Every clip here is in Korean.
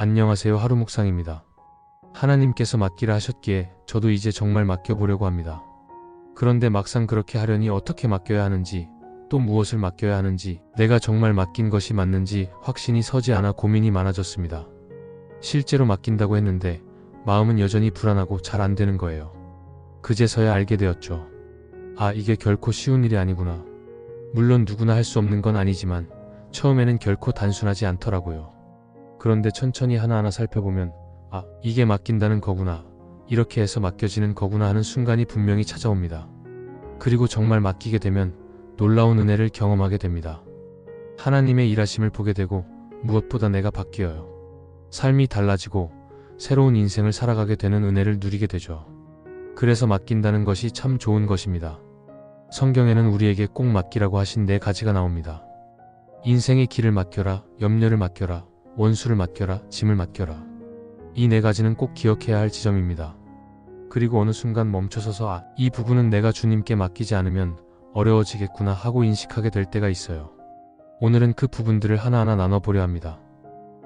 안녕하세요. 하루 묵상입니다. 하나님께서 맡기라 하셨기에 저도 이제 정말 맡겨보려고 합니다. 그런데 막상 그렇게 하려니 어떻게 맡겨야 하는지, 또 무엇을 맡겨야 하는지, 내가 정말 맡긴 것이 맞는지 확신이 서지 않아 고민이 많아졌습니다. 실제로 맡긴다고 했는데 마음은 여전히 불안하고 잘 안 되는 거예요. 그제서야 알게 되었죠. 아, 이게 결코 쉬운 일이 아니구나. 물론 누구나 할 수 없는 건 아니지만 처음에는 결코 단순하지 않더라고요. 그런데 천천히 하나하나 살펴보면 아, 이게 맡긴다는 거구나. 이렇게 해서 맡겨지는 거구나 하는 순간이 분명히 찾아옵니다. 그리고 정말 맡기게 되면 놀라운 은혜를 경험하게 됩니다. 하나님의 일하심을 보게 되고 무엇보다 내가 바뀌어요. 삶이 달라지고 새로운 인생을 살아가게 되는 은혜를 누리게 되죠. 그래서 맡긴다는 것이 참 좋은 것입니다. 성경에는 우리에게 꼭 맡기라고 하신 네 가지가 나옵니다. 인생의 길을 맡겨라, 염려를 맡겨라, 원수를 맡겨라, 짐을 맡겨라. 이 네 가지는 꼭 기억해야 할 지점입니다. 그리고 어느 순간 멈춰서서 아, 이 부분은 내가 주님께 맡기지 않으면 어려워지겠구나 하고 인식하게 될 때가 있어요. 오늘은 그 부분들을 하나하나 나눠보려 합니다.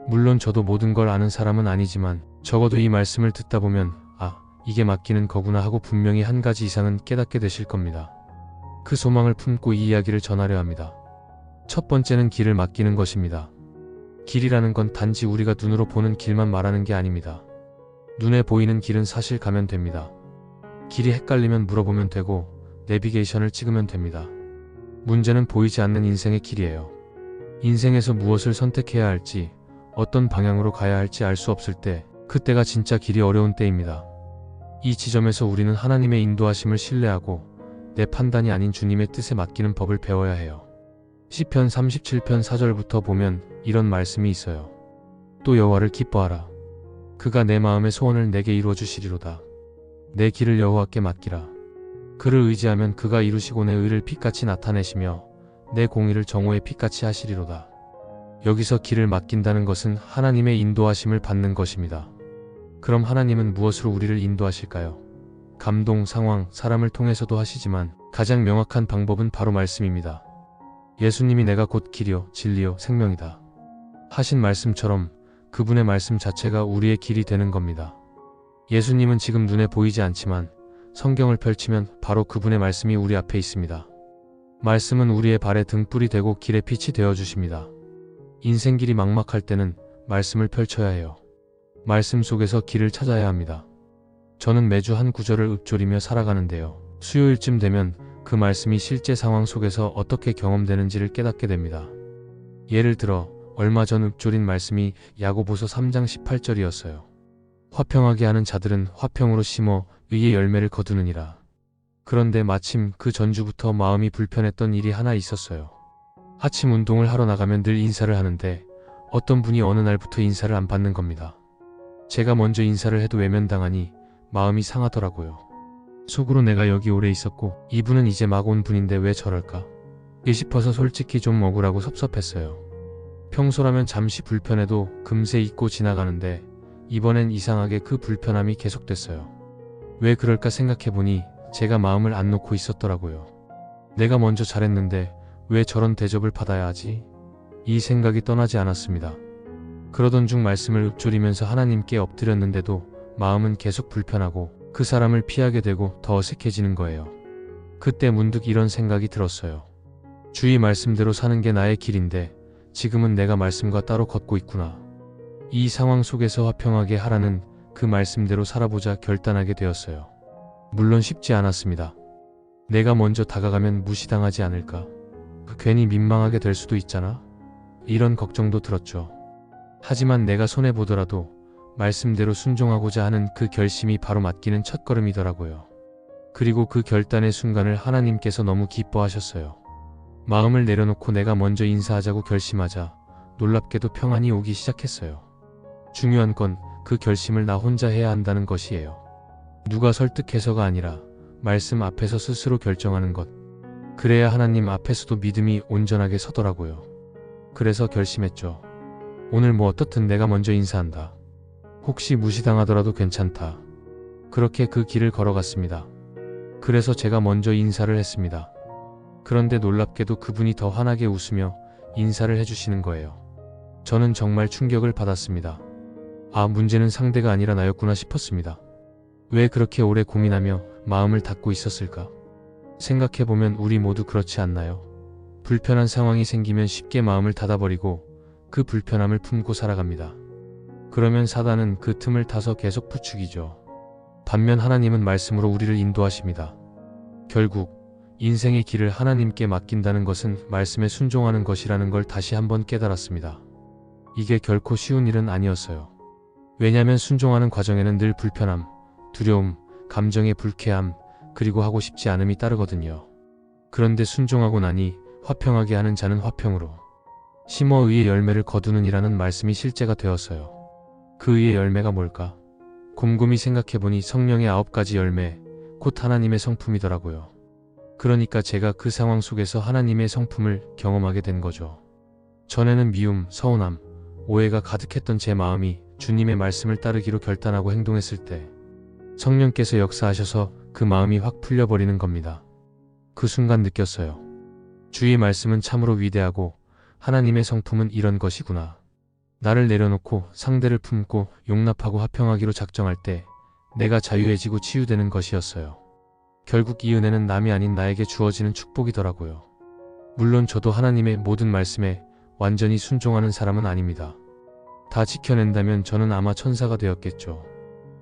물론 저도 모든 걸 아는 사람은 아니지만 적어도 이 말씀을 듣다 보면 아, 이게 맡기는 거구나 하고 분명히 한 가지 이상은 깨닫게 되실 겁니다. 그 소망을 품고 이 이야기를 전하려 합니다. 첫 번째는 길을 맡기는 것입니다. 길이라는 건 단지 우리가 눈으로 보는 길만 말하는 게 아닙니다. 눈에 보이는 길은 사실 가면 됩니다. 길이 헷갈리면 물어보면 되고 내비게이션을 찍으면 됩니다. 문제는 보이지 않는 인생의 길이에요. 인생에서 무엇을 선택해야 할지, 어떤 방향으로 가야 할지 알 수 없을 때, 그때가 진짜 길이 어려운 때입니다. 이 지점에서 우리는 하나님의 인도하심을 신뢰하고 내 판단이 아닌 주님의 뜻에 맡기는 법을 배워야 해요. 시편 37편 4절부터 보면 이런 말씀이 있어요. 또 여호와를 기뻐하라. 그가 내 마음의 소원을 내게 이루어 주시리로다. 내 길을 여호와께 맡기라. 그를 의지하면 그가 이루시고 내 의를 빛같이 나타내시며 내 공의를 정오의 빛같이 하시리로다. 여기서 길을 맡긴다는 것은 하나님의 인도하심을 받는 것입니다. 그럼 하나님은 무엇으로 우리를 인도하실까요? 감동, 상황, 사람을 통해서도 하시지만 가장 명확한 방법은 바로 말씀입니다. 예수님이 내가 곧 길이요, 진리요, 생명이다. 하신 말씀처럼 그분의 말씀 자체가 우리의 길이 되는 겁니다. 예수님은 지금 눈에 보이지 않지만 성경을 펼치면 바로 그분의 말씀이 우리 앞에 있습니다. 말씀은 우리의 발에 등불이 되고 길의 빛이 되어 주십니다. 인생길이 막막할 때는 말씀을 펼쳐야 해요. 말씀 속에서 길을 찾아야 합니다. 저는 매주 한 구절을 읊조리며 살아가는데요. 수요일쯤 되면 그 말씀이 실제 상황 속에서 어떻게 경험되는지를 깨닫게 됩니다. 예를 들어 얼마 전 읊조린 말씀이 야고보서 3장 18절이었어요. 화평하게 하는 자들은 화평으로 심어 의의 열매를 거두느니라. 그런데 마침 그 전주부터 마음이 불편했던 일이 하나 있었어요. 아침 운동을 하러 나가면 늘 인사를 하는데 어떤 분이 어느 날부터 인사를 안 받는 겁니다. 제가 먼저 인사를 해도 외면당하니 마음이 상하더라고요. 속으로 내가 여기 오래 있었고 이분은 이제 막 온 분인데 왜 저럴까? 싶어서 솔직히 좀 억울하고 섭섭했어요. 평소라면 잠시 불편해도 금세 잊고 지나가는데 이번엔 이상하게 그 불편함이 계속됐어요. 왜 그럴까 생각해보니 제가 마음을 안 놓고 있었더라고요. 내가 먼저 잘했는데 왜 저런 대접을 받아야 하지? 이 생각이 떠나지 않았습니다. 그러던 중 말씀을 읊조리면서 하나님께 엎드렸는데도 마음은 계속 불편하고 그 사람을 피하게 되고 더 어색해지는 거예요. 그때 문득 이런 생각이 들었어요. 주의 말씀대로 사는 게 나의 길인데 지금은 내가 말씀과 따로 걷고 있구나. 이 상황 속에서 화평하게 하라는 그 말씀대로 살아보자 결단하게 되었어요. 물론 쉽지 않았습니다. 내가 먼저 다가가면 무시당하지 않을까? 괜히 민망하게 될 수도 있잖아? 이런 걱정도 들었죠. 하지만 내가 손해보더라도 말씀대로 순종하고자 하는 그 결심이 바로 맡기는 첫걸음이더라고요. 그리고 그 결단의 순간을 하나님께서 너무 기뻐하셨어요. 마음을 내려놓고 내가 먼저 인사하자고 결심하자 놀랍게도 평안이 오기 시작했어요. 중요한 건 그 결심을 나 혼자 해야 한다는 것이에요. 누가 설득해서가 아니라 말씀 앞에서 스스로 결정하는 것. 그래야 하나님 앞에서도 믿음이 온전하게 서더라고요. 그래서 결심했죠. 오늘 뭐 어떻든 내가 먼저 인사한다. 혹시 무시당하더라도 괜찮다. 그렇게 그 길을 걸어갔습니다. 그래서 제가 먼저 인사를 했습니다. 그런데 놀랍게도 그분이 더 환하게 웃으며 인사를 해주시는 거예요. 저는 정말 충격을 받았습니다. 아, 문제는 상대가 아니라 나였구나 싶었습니다. 왜 그렇게 오래 고민하며 마음을 닫고 있었을까? 생각해보면 우리 모두 그렇지 않나요? 불편한 상황이 생기면 쉽게 마음을 닫아버리고 그 불편함을 품고 살아갑니다. 그러면 사단은 그 틈을 타서 계속 부추기죠. 반면 하나님은 말씀으로 우리를 인도하십니다. 결국 인생의 길을 하나님께 맡긴다는 것은 말씀에 순종하는 것이라는 걸 다시 한번 깨달았습니다. 이게 결코 쉬운 일은 아니었어요. 왜냐하면 순종하는 과정에는 늘 불편함, 두려움, 감정의 불쾌함, 그리고 하고 싶지 않음이 따르거든요. 그런데 순종하고 나니 화평하게 하는 자는 화평으로 심어 의의 열매를 거두는 이라는 말씀이 실제가 되었어요. 그 의의 열매가 뭘까? 곰곰이 생각해보니 성령의 아홉 가지 열매, 곧 하나님의 성품이더라고요. 그러니까 제가 그 상황 속에서 하나님의 성품을 경험하게 된 거죠. 전에는 미움, 서운함, 오해가 가득했던 제 마음이 주님의 말씀을 따르기로 결단하고 행동했을 때 성령께서 역사하셔서 그 마음이 확 풀려버리는 겁니다. 그 순간 느꼈어요. 주의 말씀은 참으로 위대하고 하나님의 성품은 이런 것이구나. 나를 내려놓고 상대를 품고 용납하고 화평하기로 작정할 때 내가 자유해지고 치유되는 것이었어요. 결국 이 은혜는 남이 아닌 나에게 주어지는 축복이더라고요. 물론 저도 하나님의 모든 말씀에 완전히 순종하는 사람은 아닙니다. 다 지켜낸다면 저는 아마 천사가 되었겠죠.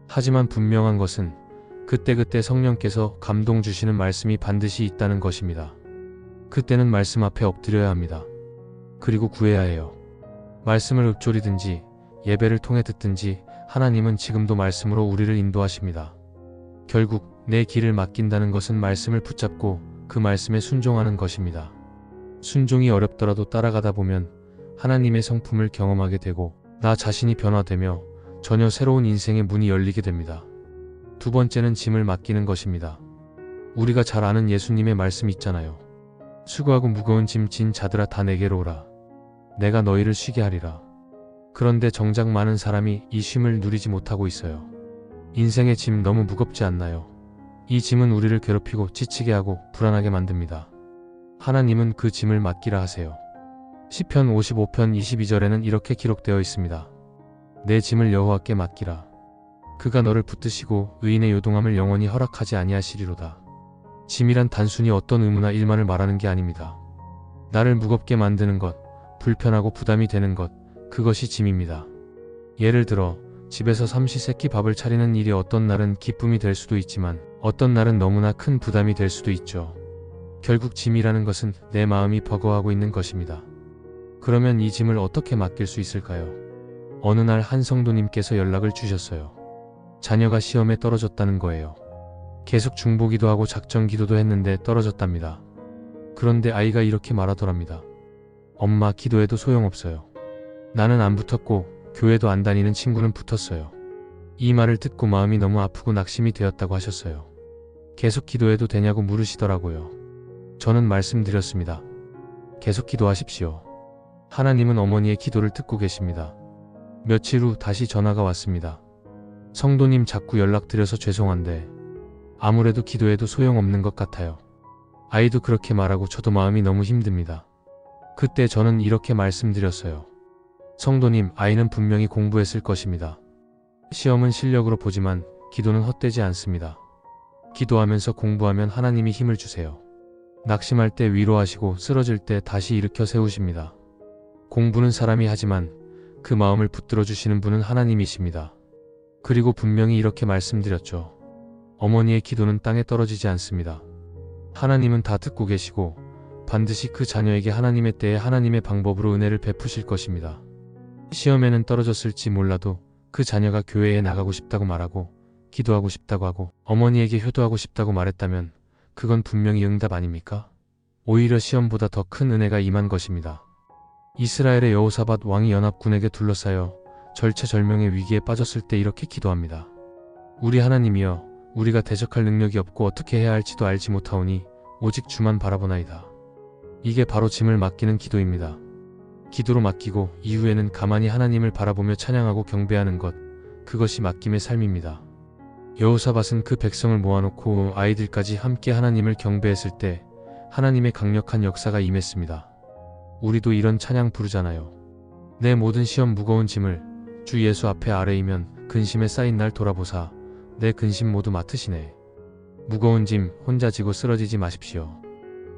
하지만 분명한 것은 그때그때 성령께서 감동 주시는 말씀이 반드시 있다는 것입니다. 그때는 말씀 앞에 엎드려야 합니다. 그리고 구해야 해요. 말씀을 읊조리든지 예배를 통해 듣든지 하나님은 지금도 말씀으로 우리를 인도하십니다. 결국 내 길을 맡긴다는 것은 말씀을 붙잡고 그 말씀에 순종하는 것입니다. 순종이 어렵더라도 따라가다 보면 하나님의 성품을 경험하게 되고 나 자신이 변화되며 전혀 새로운 인생의 문이 열리게 됩니다. 두 번째는 짐을 맡기는 것입니다. 우리가 잘 아는 예수님의 말씀 있잖아요. 수고하고 무거운 짐 진 자들아 다 내게로 오라. 내가 너희를 쉬게 하리라. 그런데 정작 많은 사람이 이 쉼을 누리지 못하고 있어요. 인생의 짐 너무 무겁지 않나요? 이 짐은 우리를 괴롭히고 지치게 하고 불안하게 만듭니다. 하나님은 그 짐을 맡기라 하세요. 시편 55편 22절에는 이렇게 기록되어 있습니다. 내 짐을 여호와께 맡기라. 그가 너를 붙드시고 의인의 요동함을 영원히 허락하지 아니하시리로다. 짐이란 단순히 어떤 의무나 일만을 말하는 게 아닙니다. 나를 무겁게 만드는 것, 불편하고 부담이 되는 것, 그것이 짐입니다. 예를 들어, 집에서 삼시세끼 밥을 차리는 일이 어떤 날은 기쁨이 될 수도 있지만, 어떤 날은 너무나 큰 부담이 될 수도 있죠. 결국 짐이라는 것은 내 마음이 버거워하고 있는 것입니다. 그러면 이 짐을 어떻게 맡길 수 있을까요? 어느 날 한 성도님께서 연락을 주셨어요. 자녀가 시험에 떨어졌다는 거예요. 계속 중보기도 하고 작정 기도도 했는데 떨어졌답니다. 그런데 아이가 이렇게 말하더랍니다. 엄마 기도해도 소용없어요. 나는 안 붙었고 교회도 안 다니는 친구는 붙었어요. 이 말을 듣고 마음이 너무 아프고 낙심이 되었다고 하셨어요. 계속 기도해도 되냐고 물으시더라고요. 저는 말씀드렸습니다. 계속 기도하십시오. 하나님은 어머니의 기도를 듣고 계십니다. 며칠 후 다시 전화가 왔습니다. 성도님 자꾸 연락드려서 죄송한데 아무래도 기도해도 소용없는 것 같아요. 아이도 그렇게 말하고 저도 마음이 너무 힘듭니다. 그때 저는 이렇게 말씀드렸어요. 성도님, 아이는 분명히 공부했을 것입니다. 시험은 실력으로 보지만 기도는 헛되지 않습니다. 기도하면서 공부하면 하나님이 힘을 주세요. 낙심할 때 위로하시고 쓰러질 때 다시 일으켜 세우십니다. 공부는 사람이 하지만 그 마음을 붙들어 주시는 분은 하나님이십니다. 그리고 분명히 이렇게 말씀드렸죠. 어머니의 기도는 땅에 떨어지지 않습니다. 하나님은 다 듣고 계시고 반드시 그 자녀에게 하나님의 때에 하나님의 방법으로 은혜를 베푸실 것입니다. 시험에는 떨어졌을지 몰라도 그 자녀가 교회에 나가고 싶다고 말하고 기도하고 싶다고 하고 어머니에게 효도하고 싶다고 말했다면 그건 분명히 응답 아닙니까? 오히려 시험보다 더 큰 은혜가 임한 것입니다. 이스라엘의 여호사밧 왕이 연합군에게 둘러싸여 절체절명의 위기에 빠졌을 때 이렇게 기도합니다. 우리 하나님이여 우리가 대적할 능력이 없고 어떻게 해야 할지도 알지 못하오니 오직 주만 바라보나이다. 이게 바로 짐을 맡기는 기도입니다. 기도로 맡기고 이후에는 가만히 하나님을 바라보며 찬양하고 경배하는 것 그것이 맡김의 삶입니다. 여호사밧은 그 백성을 모아놓고 아이들까지 함께 하나님을 경배했을 때 하나님의 강력한 역사가 임했습니다. 우리도 이런 찬양 부르잖아요. 내 모든 시험 무거운 짐을 주 예수 앞에 아래이면 근심에 쌓인 날 돌아보사 내 근심 모두 맡으시네. 무거운 짐 혼자 지고 쓰러지지 마십시오.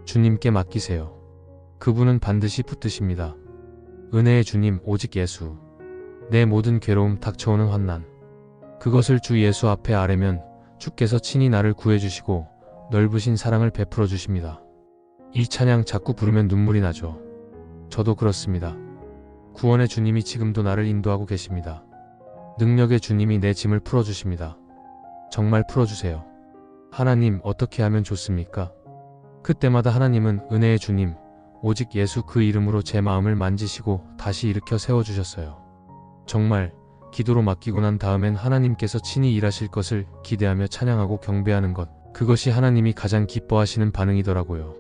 주님께 맡기세요. 그분은 반드시 붙드십니다. 은혜의 주님 오직 예수. 내 모든 괴로움 닥쳐오는 환난. 그것을 주 예수 앞에 아뢰면 주께서 친히 나를 구해주시고 넓으신 사랑을 베풀어 주십니다. 이 찬양 자꾸 부르면 눈물이 나죠. 저도 그렇습니다. 구원의 주님이 지금도 나를 인도하고 계십니다. 능력의 주님이 내 짐을 풀어주십니다. 정말 풀어주세요. 하나님 어떻게 하면 좋습니까? 그때마다 하나님은 은혜의 주님, 오직 예수 그 이름으로 제 마음을 만지시고 다시 일으켜 세워주셨어요. 정말 기도로 맡기고 난 다음엔 하나님께서 친히 일하실 것을 기대하며 찬양하고 경배하는 것, 그것이 하나님이 가장 기뻐하시는 반응이더라고요.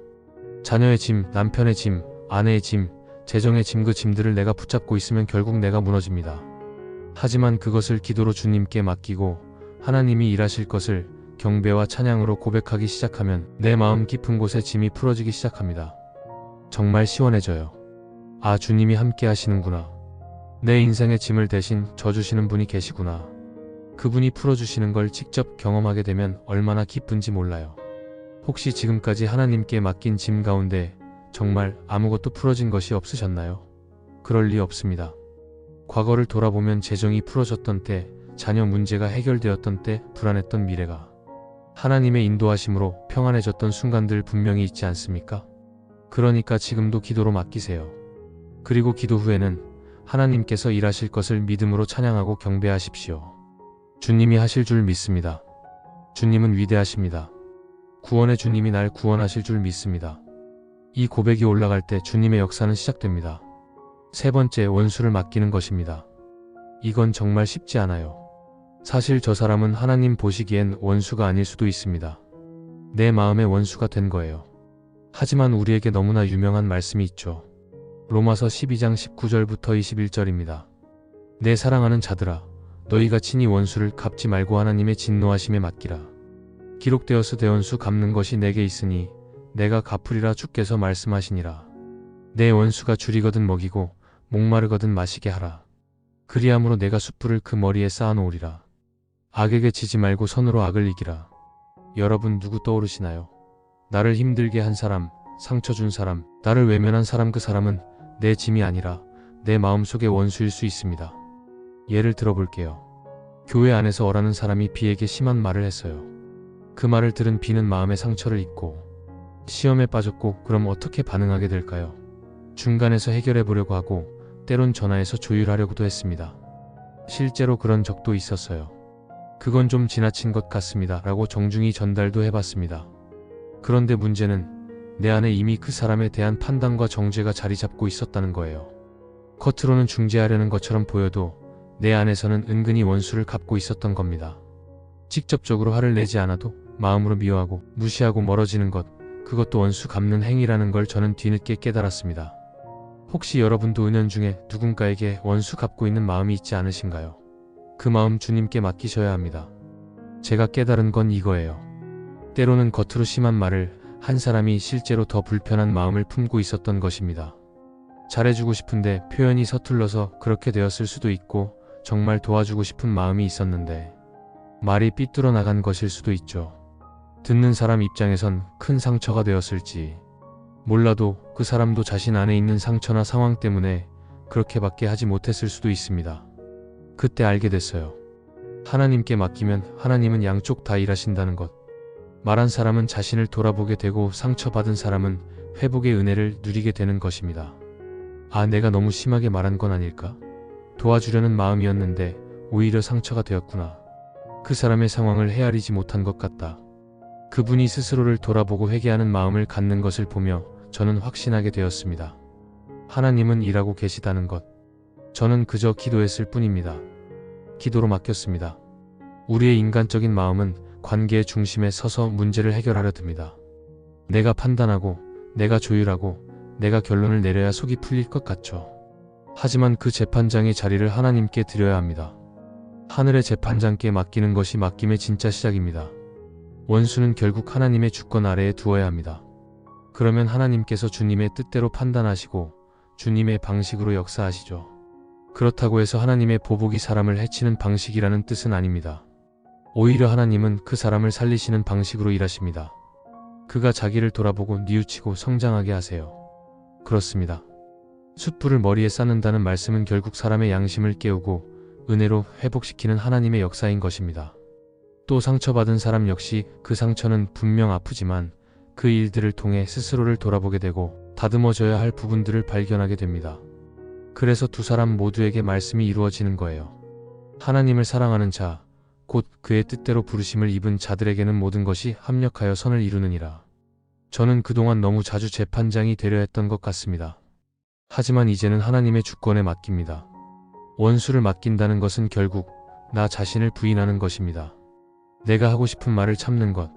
자녀의 짐, 남편의 짐, 아내의 짐, 재정의 짐 그 짐들을 내가 붙잡고 있으면 결국 내가 무너집니다. 하지만 그것을 기도로 주님께 맡기고 하나님이 일하실 것을 경배와 찬양으로 고백하기 시작하면 내 마음 깊은 곳에 짐이 풀어지기 시작합니다. 정말 시원해져요. 아, 주님이 함께 하시는구나. 내 인생의 짐을 대신 져주시는 분이 계시구나. 그분이 풀어주시는 걸 직접 경험하게 되면 얼마나 기쁜지 몰라요. 혹시 지금까지 하나님께 맡긴 짐 가운데 정말 아무것도 풀어진 것이 없으셨나요? 그럴 리 없습니다. 과거를 돌아보면 재정이 풀어졌던 때, 자녀 문제가 해결되었던 때, 불안했던 미래가 하나님의 인도하심으로 평안해졌던 순간들 분명히 있지 않습니까? 그러니까 지금도 기도로 맡기세요. 그리고 기도 후에는 하나님께서 일하실 것을 믿음으로 찬양하고 경배하십시오. 주님이 하실 줄 믿습니다. 주님은 위대하십니다. 구원의 주님이 날 구원하실 줄 믿습니다. 이 고백이 올라갈 때 주님의 역사는 시작됩니다. 세 번째 원수를 맡기는 것입니다. 이건 정말 쉽지 않아요. 사실 저 사람은 하나님 보시기엔 원수가 아닐 수도 있습니다. 내 마음의 원수가 된 거예요. 하지만 우리에게 너무나 유명한 말씀이 있죠. 로마서 12장 19절부터 21절입니다. 내 사랑하는 자들아, 너희가 친히 원수를 갚지 말고 하나님의 진노하심에 맡기라. 기록되어서 대원수 갚는 것이 내게 있으니 내가 갚으리라 주께서 말씀하시니라. 내 원수가 줄이거든 먹이고 목마르거든 마시게 하라. 그리함으로 내가 숯불을 그 머리에 쌓아놓으리라. 악에게 지지 말고 선으로 악을 이기라. 여러분 누구 떠오르시나요? 나를 힘들게 한 사람, 상처 준 사람, 나를 외면한 사람 그 사람은 내 짐이 아니라 내 마음속의 원수일 수 있습니다. 예를 들어볼게요. 교회 안에서 어라는 사람이 비에게 심한 말을 했어요. 그 말을 들은 비는 마음의 상처를 입고 시험에 빠졌고 그럼 어떻게 반응하게 될까요? 중간에서 해결해 보려고 하고 때론 전화해서 조율하려고도 했습니다. 실제로 그런 적도 있었어요. 그건 좀 지나친 것 같습니다. 라고 정중히 전달도 해봤습니다. 그런데 문제는 내 안에 이미 그 사람에 대한 판단과 정죄가 자리 잡고 있었다는 거예요. 겉으로는 중재하려는 것처럼 보여도 내 안에서는 은근히 원수를 갚고 있었던 겁니다. 직접적으로 화를 내지 않아도 마음으로 미워하고 무시하고 멀어지는 것, 그것도 원수 갚는 행위라는 걸 저는 뒤늦게 깨달았습니다. 혹시 여러분도 은연중에 누군가에게 원수 갚고 있는 마음이 있지 않으신가요? 그 마음 주님께 맡기셔야 합니다. 제가 깨달은 건 이거예요. 때로는 겉으로 심한 말을 한 사람이 실제로 더 불편한 마음을 품고 있었던 것입니다. 잘해주고 싶은데 표현이 서툴러서 그렇게 되었을 수도 있고 정말 도와주고 싶은 마음이 있었는데 말이 삐뚤어 나간 것일 수도 있죠. 듣는 사람 입장에선 큰 상처가 되었을지 몰라도 그 사람도 자신 안에 있는 상처나 상황 때문에 그렇게밖에 하지 못했을 수도 있습니다. 그때 알게 됐어요. 하나님께 맡기면 하나님은 양쪽 다 일하신다는 것. 말한 사람은 자신을 돌아보게 되고 상처받은 사람은 회복의 은혜를 누리게 되는 것입니다. 아, 내가 너무 심하게 말한 건 아닐까? 도와주려는 마음이었는데 오히려 상처가 되었구나. 그 사람의 상황을 헤아리지 못한 것 같다. 그분이 스스로를 돌아보고 회개하는 마음을 갖는 것을 보며 저는 확신하게 되었습니다. 하나님은 일하고 계시다는 것. 저는 그저 기도했을 뿐입니다. 기도로 맡겼습니다. 우리의 인간적인 마음은 관계의 중심에 서서 문제를 해결하려 듭니다. 내가 판단하고, 내가 조율하고, 내가 결론을 내려야 속이 풀릴 것 같죠. 하지만 그 재판장의 자리를 하나님께 드려야 합니다. 하늘의 재판장께 맡기는 것이 맡김의 진짜 시작입니다. 원수는 결국 하나님의 주권 아래에 두어야 합니다. 그러면 하나님께서 주님의 뜻대로 판단하시고 주님의 방식으로 역사하시죠. 그렇다고 해서 하나님의 보복이 사람을 해치는 방식이라는 뜻은 아닙니다. 오히려 하나님은 그 사람을 살리시는 방식으로 일하십니다. 그가 자기를 돌아보고 뉘우치고 성장하게 하세요. 그렇습니다. 숯불을 머리에 쌓는다는 말씀은 결국 사람의 양심을 깨우고 은혜로 회복시키는 하나님의 역사인 것입니다. 또 상처받은 사람 역시 그 상처는 분명 아프지만 그 일들을 통해 스스로를 돌아보게 되고 다듬어져야 할 부분들을 발견하게 됩니다. 그래서 두 사람 모두에게 말씀이 이루어지는 거예요. 하나님을 사랑하는 자, 곧 그의 뜻대로 부르심을 입은 자들에게는 모든 것이 합력하여 선을 이루느니라. 저는 그동안 너무 자주 재판장이 되려 했던 것 같습니다. 하지만 이제는 하나님의 주권에 맡깁니다. 원수를 맡긴다는 것은 결국 나 자신을 부인하는 것입니다. 내가 하고 싶은 말을 참는 것,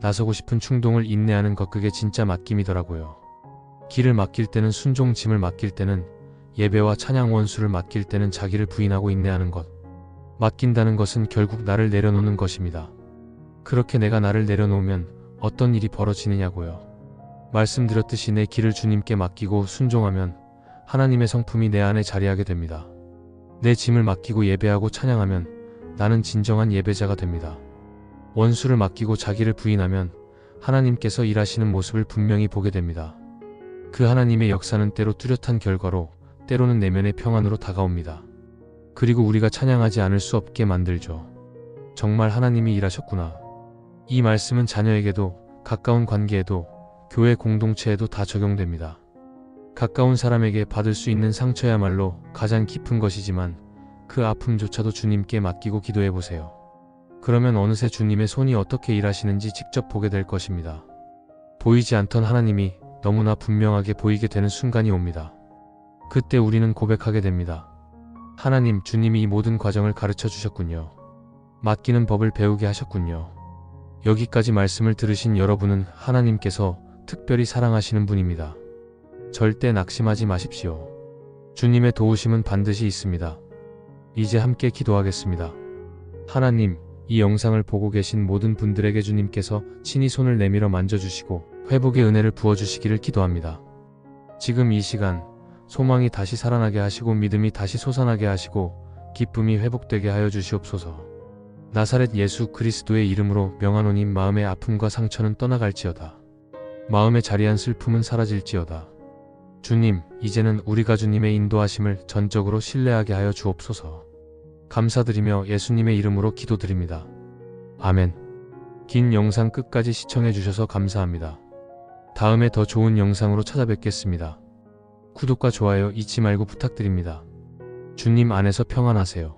나서고 싶은 충동을 인내하는 것 그게 진짜 맡김이더라고요. 길을 맡길 때는 순종 짐을 맡길 때는 예배와 찬양 원수를 맡길 때는 자기를 부인하고 인내하는 것. 맡긴다는 것은 결국 나를 내려놓는 것입니다. 그렇게 내가 나를 내려놓으면 어떤 일이 벌어지느냐고요. 말씀드렸듯이 내 길을 주님께 맡기고 순종하면 하나님의 성품이 내 안에 자리하게 됩니다. 내 짐을 맡기고 예배하고 찬양하면 나는 진정한 예배자가 됩니다. 원수를 맡기고 자기를 부인하면 하나님께서 일하시는 모습을 분명히 보게 됩니다. 그 하나님의 역사는 때로 뚜렷한 결과로 때로는 내면의 평안으로 다가옵니다. 그리고 우리가 찬양하지 않을 수 없게 만들죠. 정말 하나님이 일하셨구나. 이 말씀은 자녀에게도 가까운 관계에도 교회 공동체에도 다 적용됩니다. 가까운 사람에게 받을 수 있는 상처야말로 가장 깊은 것이지만 그 아픔조차도 주님께 맡기고 기도해 보세요. 그러면 어느새 주님의 손이 어떻게 일하시는지 직접 보게 될 것입니다. 보이지 않던 하나님이 너무나 분명하게 보이게 되는 순간이 옵니다. 그때 우리는 고백하게 됩니다. 하나님, 주님이 이 모든 과정을 가르쳐 주셨군요. 맡기는 법을 배우게 하셨군요. 여기까지 말씀을 들으신 여러분은 하나님께서 특별히 사랑하시는 분입니다. 절대 낙심하지 마십시오. 주님의 도우심은 반드시 있습니다. 이제 함께 기도하겠습니다. 하나님, 이 영상을 보고 계신 모든 분들에게 주님께서 친히 손을 내밀어 만져주시고 회복의 은혜를 부어주시기를 기도합니다. 지금 이 시간, 소망이 다시 살아나게 하시고 믿음이 다시 솟아나게 하시고 기쁨이 회복되게 하여 주시옵소서. 나사렛 예수 그리스도의 이름으로 명하노니 마음의 아픔과 상처는 떠나갈지어다. 마음에 자리한 슬픔은 사라질지어다. 주님, 이제는 우리가 주님의 인도하심을 전적으로 신뢰하게 하여 주옵소서. 감사드리며 예수님의 이름으로 기도드립니다. 아멘. 긴 영상 끝까지 시청해 주셔서 감사합니다. 다음에 더 좋은 영상으로 찾아뵙겠습니다. 구독과 좋아요 잊지 말고 부탁드립니다. 주님 안에서 평안하세요.